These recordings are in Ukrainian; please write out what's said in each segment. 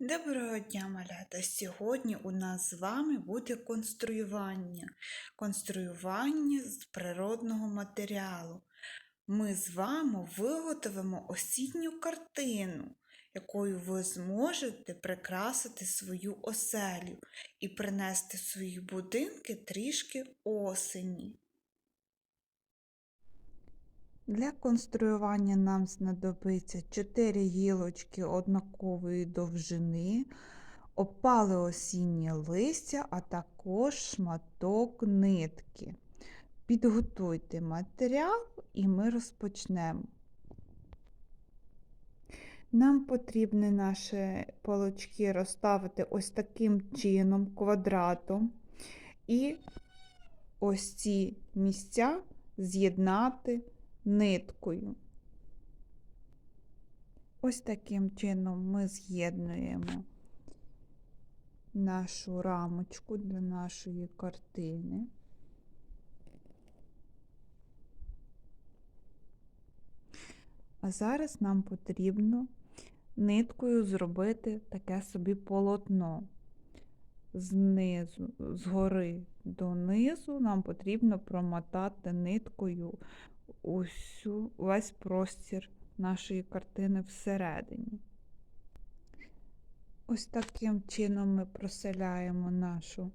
Доброго дня, малята! Сьогодні у нас з вами буде конструювання. Конструювання з природного матеріалу. Ми з вами виготовимо осінню картину, якою ви зможете прикрасити свою оселю і принести в свої будинки трішки осені. Для конструювання нам знадобиться 4 гілочки однакової довжини, опале осіннє листя, а також шматок нитки. Підготуйте матеріал і ми розпочнемо. Нам потрібно наші палочки розставити ось таким чином, квадратом, і ось ці місця з'єднати ниткою. Ось таким чином ми з'єднуємо нашу рамочку для нашої картини. А зараз нам потрібно ниткою зробити таке собі полотно. Знизу, згори донизу нам потрібно промотати ниткою усю, весь простір нашої картини всередині. Ось таким чином ми проселяємо нашу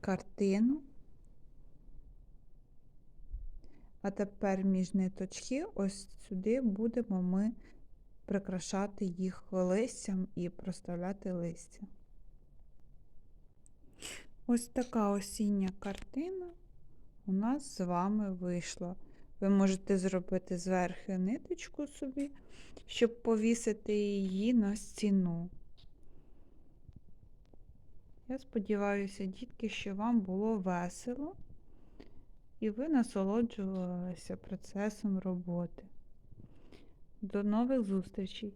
картину. А тепер між ниточки, ось сюди будемо ми прикрашати їх листям і проставляти листя. Ось така осіння картина у нас з вами вийшла. Ви можете зробити зверху ниточку собі, щоб повісити її на стіну. Я сподіваюся, дітки, що вам було весело і ви насолоджувалися процесом роботи. До нових зустрічей!